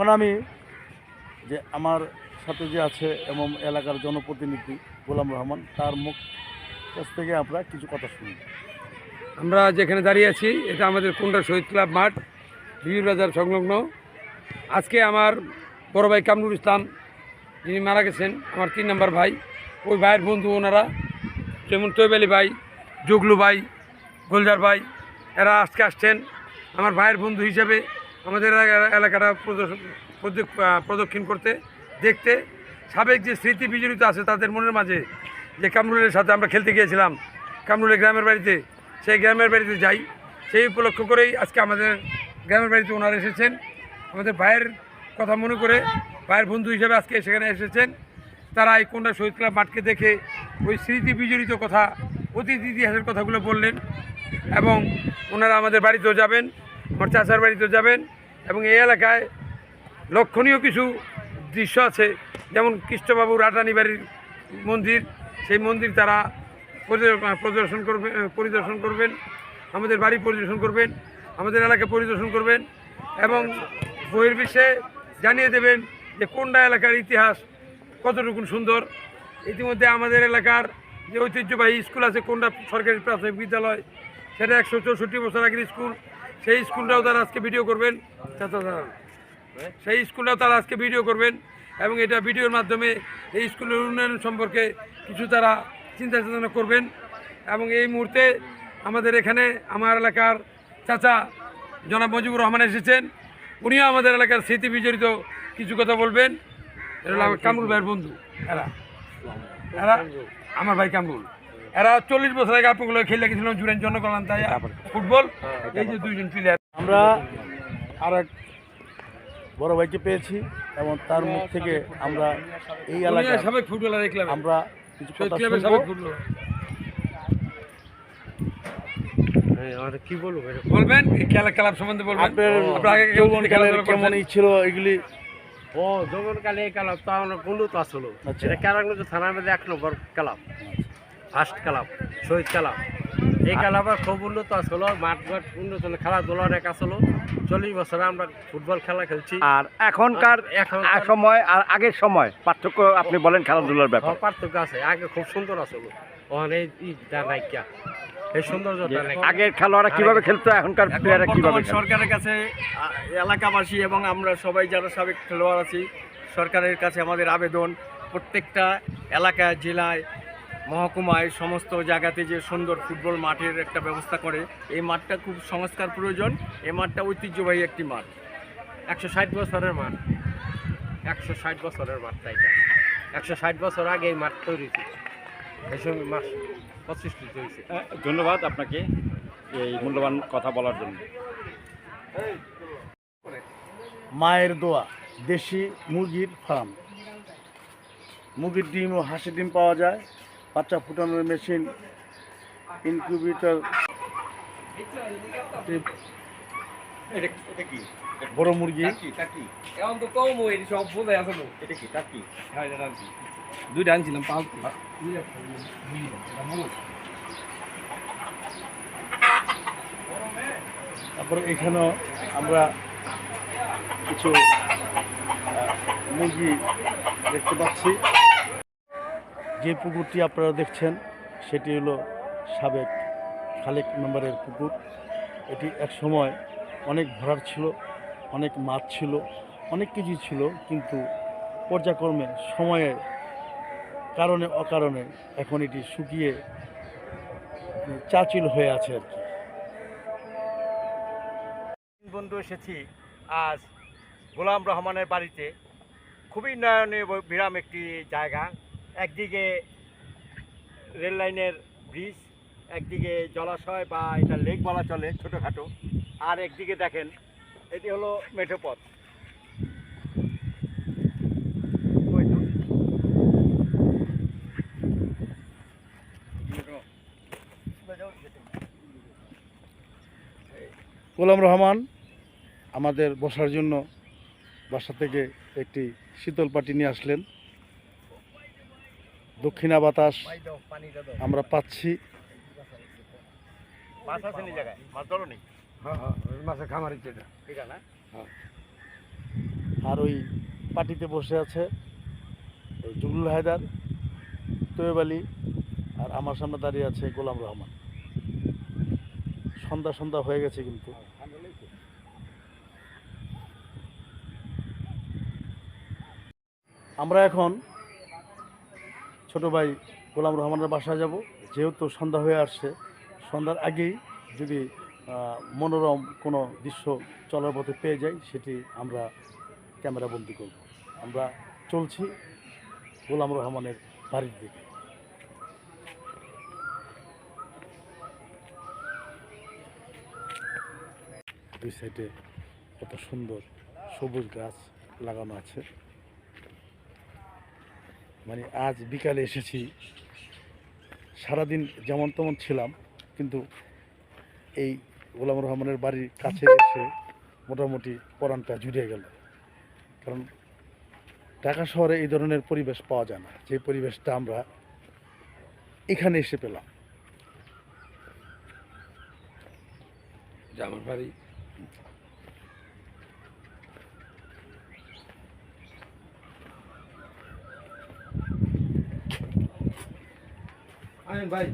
এখন আমি যে আমার সাথে যে আছে এবং এলাকার জনপ্রতিনিধি গোলাম রহমান, তার মুখ কাছ থেকে আমরা কিছু কথা শুনি। আমরা যেখানে দাঁড়িয়ে আছি, এটা আমাদের কুন্ডা শহীদ ক্লাব মাঠ বিবি বাজার সংলগ্ন। আজকে আমার বড় ভাই কামরুল ইসলাম, যিনি মারা গেছেন, আমার তিন নম্বর ভাই, ওই ভাইয়ের বন্ধু ওনারা, যেমন তৈব আলী ভাই, জুগলু ভাই, গোলজার ভাই, এরা আজকে আসছেন আমার ভাইয়ের বন্ধু হিসেবে। আমাদের এলাকা- এলাকাটা প্রদক্ষিণ করতে, দেখতে। সাবেক যে স্মৃতি বিজড়িত আছে তাদের মনের মাঝে, যে কামরুলের সাথে আমরা খেলতে গিয়েছিলাম, কামরুলের গ্রামের বাড়িতে, সেই গ্রামের বাড়িতে যাই। সেই উপলক্ষ করেই আজকে আমাদের গ্রামের বাড়িতে ওনারা এসেছেন। আমাদের ভাইয়ের কথা মনে করে ভাইয়ের বন্ধু হিসেবে আজকে সেখানে এসেছেন। তারা এই কোনটা শহীদ ক্লাব মাঠকে দেখে ওই স্মৃতি বিজড়িত কথা, অতীত ইতিহাসের কথাগুলো বললেন এবং ওনারা আমাদের বাড়িতেও যাবেন। আমার চাচার বাড়িতেও যাবেন এবং এই এলাকায় লক্ষণীয় কিছু দৃশ্য আছে, যেমন কৃষ্ণবাবু রাটানি বাড়ির মন্দির। সেই মন্দির তারা পরিদর- প্রদর্শন করবেন পরিদর্শন করবেন, আমাদের বাড়ি পরিদর্শন করবেন, আমাদের এলাকা পরিদর্শন করবেন এবং বহির্বিশ্বে জানিয়ে দেবেন যে কোনটা এলাকার ইতিহাস কতটুকু সুন্দর। ইতিমধ্যে আমাদের এলাকার যে ঐতিহ্যবাহী স্কুল আছে, কোনটা সরকারি প্রাথমিক বিদ্যালয়, সেটা একশো চৌষট্টি বছর আগের স্কুল সেই স্কুলটাও তারা আজকে ভিডিও করবেন। সেই স্কুলটাও তারা আজকে ভিডিও করবেন এবং এটা ভিডিওর মাধ্যমে এই স্কুলের উন্নয়ন সম্পর্কে কিছু তারা চিন্তা চেতনা করবেন। এবং এই মুহূর্তে আমাদের এখানে আমার এলাকার চাচা জনাব মজিবুর রহমান এসেছেন। উনিও আমাদের এলাকার স্মৃতি বিজড়িত কিছু কথা বলবেন। এটা কামরুল ভাইয়ের বন্ধু, এরা। এরা আমার ভাই কামরুল। এরা চল্লিশ বছর আগে আপনাগুলো খেলে গেছিলাম জুড়েন জনকল্যাণ তাই ফুটবল? এই যে দুইজন প্লেয়ার আমরা আর এক বড় ভাইকে পেয়েছি এবং তার মুখ থেকে আমরা এই এলাকায় সাবেক ফুটবলার এই আমরা কিছু কথা শুনব। আর কি বলব বলবেন? খেলা ক্লাব সম্বন্ধে বলবেন? আপনার আগে যৌবন কেমন কেমন ছিল এগুলি? ও যখন কালে এই ক্লাব তো আমার বন্ধু তো আসলো। আচ্ছা। এটা কেরাগঞ্জ থানার মধ্যে এক নম্বর club first club Shahid club. এই ক্লাবের খুব উন্নত আসলো মাঠ ঘাট উন্নত খেলাধুলা অনেক আসলো। চল্লিশ বছরে আমরা ফুটবল খেলা খেলছি। আর এখনকার এখন সময় আর আগের সময় পার্থক্য আপনি বলেন খেলাধুলার ব্যাপার। পার্থক্য আছে। আগে খুব সুন্দর আসলো। ওখানে এই নাইকিয়া এই সৌন্দর্যটা আগের খেলোয়াড়রা কীভাবে খেলতো এখনকার প্লেয়াররা কীভাবে সরকারের কাছে এলাকাবাসী এবং আমরা সবাই যারা সাবেক খেলোয়াড় আছি সরকারের কাছে আমাদের আবেদন প্রত্যেকটা এলাকা জেলায় মহকুমায় সমস্ত জায়গাতে যে সুন্দর ফুটবল মাঠের একটা ব্যবস্থা করে এই মাঠটা খুব সংস্কার প্রয়োজন এই মাঠটা ঐতিহ্যবাহী একটি মাঠ। একশো ষাট বছরের মাঠ। একশো ষাট বছরের মাঠটা এটা। একশো ষাট বছর আগে এই মাঠ তৈরি হয়েছে। এই সময় মাস প্রতিষ্ঠিত হয়েছে। আহ, ধন্যবাদ আপনাকে এই মূল্যবান কথা বলার জন্য। মায়ের দোয়া দেশি মুরগির ফার্ম। মুরগির ডিম ও হাঁসের ডিম পাওয়া যায়। বাচ্চা ফুটানোর মেশিন ইনকিউবেটর বড় মুরগি। এখন তো কম ওই সব বোঝাই আছে এটা কি? টাকি হ্যাঁ এটা দুইটা আনছিলাম পাঁচ তারপরে এখানেও আমরা কিছু মুরগি দেখতে পাচ্ছি। যে পুকুরটি আপনারা দেখছেন, সেটি হলো সাবেক খালেক মেম্বারের পুকুর। এটি এক সময় অনেক ভরার ছিল, অনেক মাছ ছিল, অনেক কিছু ছিল, কিন্তু পর্যায়ক্রমে, সময়ের কারণে, অকারণে এখন এটি শুকিয়ে চাচিল হয়ে আছে আর কি। বন্ধু, এসেছি আজ গোলাম রহমানের বাড়িতে। খুবই নয়নীয় বিরাম একটি জায়গা। একদিকে রেল লাইনের ব্রিজ, একদিকে জলাশয় বা এটা লেক বলা চলে ছোটোখাটো। আর একদিকে দেখেন, এটি হলো মেঠো পথ ওই গোলাম রহমান আমাদের বসার জন্য বাসা থেকে একটি শীতল পাটি নিয়ে আসলেন। দক্ষিণা বাতাস। আমরা পাচ্ছি। মাছ আছে নি জায়গায়? মাছ ধরো নি? হ্যাঁ হ্যাঁ মাছের খামার এটা। এটা আর ওই পাটিতে বসে আছে এই জুগলুল হায়দার তৈয়ব আলী আর আমার সামনে দাঁড়িয়ে আছে গোলাম রহমান। সন্ধ্যা সন্ধ্যা হয়ে গেছে কিন্তু। আমরা এখন ছোট ভাই গোলাম রহমানের বাসায় যাব। যেহেতু সন্ধ্যা হয়ে আসছে, সন্ধ্যার আগেই যদি মনোরম কোনো দৃশ্য চলার পথে পেয়ে যাই, সেটি আমরা ক্যামেরা বন্দি করব। আমরা চলছি গোলাম রহমানের বাড়ির দিকে। দুই সাইডে কত সুন্দর সবুজ গাছ লাগানো আছে। মানে আজ বিকালে এসেছি। সারাদিন যেমন তেমন ছিলাম, কিন্তু এই গোলাম রহমানের বাড়ির কাছে এসে মোটামুটি পরানটা জুড়ে গেল। কারণ ঢাকা শহরে এই ধরনের পরিবেশ পাওয়া যায় না। যে পরিবেশটা আমরা এখানে এসে পেলাম। আমার বাড়ি আইন ভাই